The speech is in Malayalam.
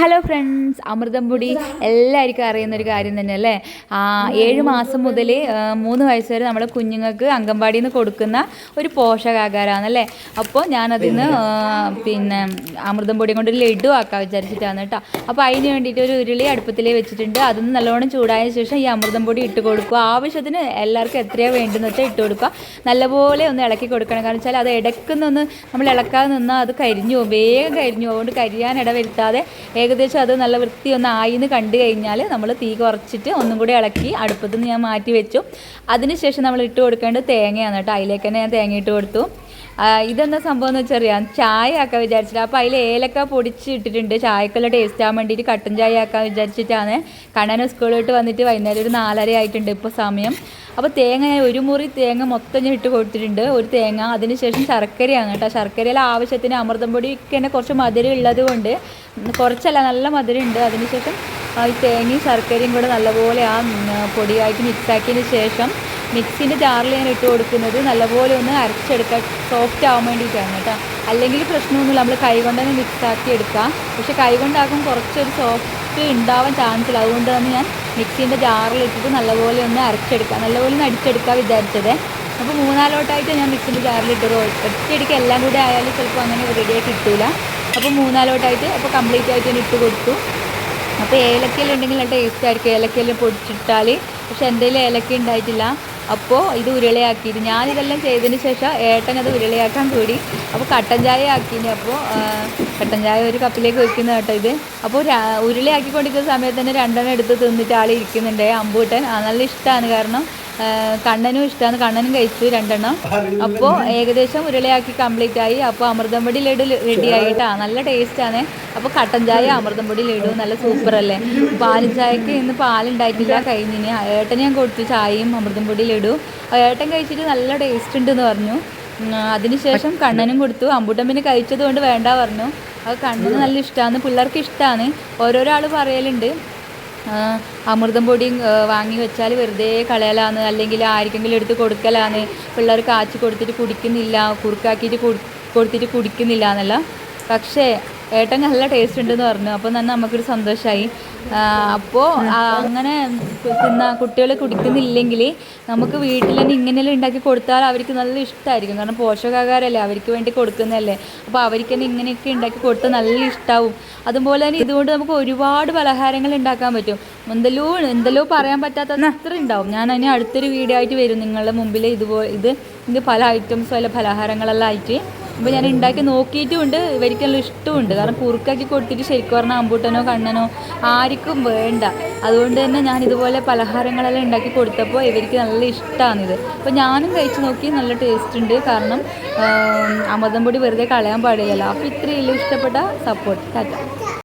ഹലോ ഫ്രണ്ട്സ് അമൃതം പൊടി എല്ലാവർക്കും അറിയുന്ന ഒരു കാര്യം തന്നെയല്ലേ? ആ, ഏഴ് മാസം മുതൽ മൂന്ന് വയസ്സ് വരെ നമ്മുടെ കുഞ്ഞുങ്ങൾക്ക് അംഗൻവാടിയിൽ നിന്ന് കൊടുക്കുന്ന ഒരു പോഷകാഹാരമാണല്ലേ അപ്പോൾ ഞാനതിന്ന് പിന്നെ അമൃതം പൊടി കൊണ്ട് ഒരു ലഡു ആക്കാൻ വിചാരിച്ചിട്ടാണ് കേട്ടോ അപ്പോൾ അതിന് വേണ്ടിയിട്ട് ഒരു ഉരുളി അടുപ്പത്തിലേ വെച്ചിട്ടുണ്ട്. അതൊന്ന് നല്ലോണം ചൂടായ ശേഷം ഈ അമൃതം പൊടി ഇട്ട് കൊടുക്കുക. ആവശ്യത്തിന് എല്ലാവർക്കും എത്രയാണ് വേണ്ടതെന്ന് വെച്ചാൽ ഇട്ട് കൊടുക്കുക. നല്ലപോലെ ഒന്ന് ഇളക്കി കൊടുക്കണം. കാരണം വെച്ചാൽ അത് ഇടയ്ക്കുന്നൊന്ന് നമ്മൾ ഇളക്കാതെ നിന്നാൽ അത് കരിഞ്ഞു പോകും. വേഗം കരിഞ്ഞു പോകും. അതുകൊണ്ട് കരിയാൻ ഇടവരുത്താതെ ഏകദേശം അത് നല്ല വൃത്തി ഒന്ന് ആയിന്ന് കണ്ടു കഴിഞ്ഞാൽ നമ്മൾ തീ കുറച്ചിട്ട് ഒന്നും കൂടി ഇളക്കി അടുപ്പത്ത് നിന്ന് ഞാൻ മാറ്റി വെച്ചു. അതിനുശേഷം നമ്മൾ ഇട്ട് കൊടുക്കേണ്ടത് തേങ്ങയാണ് കേട്ടോ. അതിലേക്ക് തന്നെ ഞാൻ തേങ്ങ ഇട്ട് കൊടുത്തു. ഇതെന്താ സംഭവം എന്ന് വെച്ചറിയാം? ചായ ആക്കാൻ വിചാരിച്ചിട്ട് അപ്പോൾ അതിൽ ഏലക്ക പൊടിച്ചിട്ടിട്ടുണ്ട്. ചായക്കുള്ള ടേസ്റ്റ് ആകാൻ വേണ്ടിയിട്ട് കട്ടൻ ചായ ആക്കാൻ വിചാരിച്ചിട്ടാണ്. കണ്ണന സ്കൂളിലോട്ട് വന്നിട്ട് വൈകുന്നേരം ഒരു നാലര ആയിട്ടുണ്ട് ഇപ്പോൾ സമയം. അപ്പോൾ തേങ്ങ ഒരു മുറി തേങ്ങ മൊത്തം ഞാൻ ഇട്ട് കൊടുത്തിട്ടുണ്ട്. ഒരു തേങ്ങ അതിനുശേഷം ശർക്കരയാണ് കേട്ടോ. ശർക്കരയിൽ ആവശ്യത്തിന് അമൃതം പൊടിക്ക് തന്നെ കുറച്ച് മധുരം ഉള്ളത് കുറച്ചല്ല നല്ല മധുരം ഉണ്ട്. അതിനുശേഷം ഈ തേങ്ങയും ശർക്കരയും കൂടെ നല്ലപോലെ ആ പൊടിയായിട്ട് മിക്സാക്കിയതിന് ശേഷം മിക്സിന്റെ ജാറിൽ ഞാൻ ഇട്ട് കൊടുക്കുന്നത് നല്ലപോലെ ഒന്ന് അരച്ചെടുക്കാൻ സോഫ്റ്റ് ആവാൻ വേണ്ടിയിട്ടാണ് കേട്ടോ. അല്ലെങ്കിൽ പ്രശ്നമൊന്നുമില്ല നമ്മൾ കൈ കൊണ്ട് തന്നെ മിക്സ് ആക്കി എടുക്കാം. പക്ഷേ കൈ കൊണ്ടാക്കും കുറച്ചൊരു സോഫ്റ്റ് ഉണ്ടാവാൻ ചാൻസ് ഇല്ല. അതുകൊണ്ട് തന്നെ ഞാൻ മിക്സിന്റെ ജാറിൽ ഇട്ടിട്ട് നല്ലപോലെ ഒന്ന് അരച്ചെടുക്കാം. നല്ലപോലെ ഒന്ന് അടിച്ചെടുക്കാൻ വിചാരിച്ചത്. അപ്പോൾ മൂന്നാലോട്ടായിട്ട് ഞാൻ മിക്സിന്റെ ജാറിൽ ഇട്ടൊരു ഒറ്റയടിക്ക് എല്ലാം കൂടെ ആയാലും ചിലപ്പോൾ അങ്ങനെ റെഡിയായി കിട്ടില്ല അപ്പോൾ മൂന്നാലോട്ടായിട്ട് അപ്പോൾ കംപ്ലീറ്റ് ആയിട്ട് ഞാൻ ഇട്ട് കൊടുത്തു. അപ്പോൾ ഏലക്കയിലുണ്ടെങ്കിൽ ടേസ്റ്റ് ആയിരിക്കും. ഏലക്കയിൽ പൊടിച്ചിട്ടാൽ പക്ഷെ കയ്യിൽ ഏലക്ക ഉണ്ടായിട്ടില്ല. അപ്പോൾ ഇത് ഉരുളയാക്കിയിട്ട് ഞാനിതെല്ലാം ചെയ്തതിന് ശേഷം ഏട്ടൻ അത് ഉരുളയാക്കാൻ കൂടി. അപ്പോൾ കട്ടൻ ചായ ആക്കിയിന്. അപ്പോൾ കട്ടൻ ചായ ഒരു കപ്പിലേക്ക് വെക്കുന്ന കേട്ടോ ഇത്. അപ്പോൾ ഉരുളയാക്കിക്കൊണ്ടിരിക്കുന്ന സമയത്ത് തന്നെ രണ്ടെണ്ണം എടുത്ത് തിന്നിട്ട് ആൾ ഇരിക്കുന്നുണ്ട്. അമ്പൂട്ടൻ. നല്ല ഇഷ്ടമാണ് കാരണം കണ്ണനും ഇഷ്ടമാണ് കണ്ണനും കഴിച്ചു രണ്ടെണ്ണം. അപ്പോൾ ഏകദേശം ഉരുളയാക്കി കംപ്ലീറ്റ് ആയി. അപ്പോൾ അമൃതം പൊടി ലഡു റെഡി ആയിട്ടാ. നല്ല ടേസ്റ്റാണ് അപ്പോൾ കട്ടൻ ചായ അമൃതം പൊടി ലഡു നല്ല സൂപ്പർ അല്ലേ? പാലും ചായക്ക് ഇന്ന് പാലുണ്ടായിട്ടില്ല. കഴിഞ്ഞിന് ഏട്ടന് ഞാൻ കൊടുത്തു ചായയും അമൃതം പൊടി ലഡു. ഏട്ടൻ കഴിച്ചിട്ട് നല്ല ടേസ്റ്റ് ഉണ്ടെന്ന് പറഞ്ഞു. അതിനുശേഷം കണ്ണനും കൊടുത്തു. അമ്പൂട്ടൻ പിന്നെ കഴിച്ചത് കൊണ്ട് വേണ്ട പറഞ്ഞു. അത് കണ്ണിന് നല്ല ഇഷ്ടമാണ് പിള്ളേർക്ക് ഇഷ്ടമാണ് ഓരോരോ ആൾ പറയലുണ്ട്. അമൃതം പൊടിയും വാങ്ങി വെച്ചാൽ വെറുതെ കളയലാന്ന് അല്ലെങ്കിൽ ആർക്കെങ്കിലും എടുത്ത് കൊടുക്കലാന്ന് പിള്ളേർ കാച്ചി കൊടുത്തിട്ട് കുടിക്കുന്നില്ല കുറുക്കാക്കിയിട്ട് കൊടുത്തിട്ട് കുടിക്കുന്നില്ല എന്നല്ല പക്ഷേ ഏട്ടൻ നല്ല ടേസ്റ്റ് ഉണ്ടെന്ന് പറഞ്ഞു. അപ്പോൾ തന്നെ നമുക്കൊരു സന്തോഷമായി അപ്പോൾ അങ്ങനെ തിന്ന കുട്ടികൾ കുടിക്കുന്നില്ലെങ്കിൽ നമുക്ക് വീട്ടിൽ തന്നെ ഇങ്ങനെയെല്ലാം ഉണ്ടാക്കി കൊടുത്താൽ അവർക്ക് നല്ല ഇഷ്ടമായിരിക്കും കാരണം പോഷകാഹാരമല്ലേ അവർക്ക് വേണ്ടി കൊടുക്കുന്നതല്ലേ. അപ്പോൾ അവർക്ക് തന്നെ ഇങ്ങനെയൊക്കെ ഉണ്ടാക്കി കൊടുത്താൽ നല്ല ഇഷ്ടമാവും അതുപോലെ തന്നെ ഇതുകൊണ്ട് നമുക്ക് ഒരുപാട് പലഹാരങ്ങൾ ഉണ്ടാക്കാൻ പറ്റും. എന്തെല്ലോ എന്തെല്ലോ പറയാൻ പറ്റാത്ത അത്ര ഉണ്ടാവും. ഞാൻ അതിന് അടുത്തൊരു വീഡിയോ ആയിട്ട് വരും നിങ്ങളുടെ മുമ്പിൽ ഇതുപോലെ ഇത് ഇത് പല ഐറ്റംസും അല്ല പലഹാരങ്ങളെല്ലാം ആയിട്ട്. അപ്പോൾ ഞാൻ ഉണ്ടാക്കി നോക്കിയിട്ടുമുണ്ട് ഇവർക്കെല്ലാം ഇഷ്ടമുണ്ട്. കാരണം കുറുക്കാക്കി കൊടുത്തിട്ട് ശരിക്കും പറഞ്ഞാൽ അമ്പൂട്ടനോ കണ്ണനോ ആർക്കും വേണ്ട. അതുകൊണ്ട് തന്നെ ഞാൻ ഇതുപോലെ പലഹാരങ്ങളെല്ലാം ഉണ്ടാക്കി കൊടുത്തപ്പോൾ ഇവർക്ക് നല്ല ഇഷ്ടമാണിത് അപ്പോൾ ഞാനും കഴിച്ച് നോക്കി നല്ല ടേസ്റ്റ് ഉണ്ട്. കാരണം അമൃതം പൊടി വെറുതെ കളയാൻ പാടില്ലല്ലോ. അപ്പോൾ ഇത്രയും ഇഷ്ടപ്പെട്ട സപ്പോർട്ട് ടാറ്റ.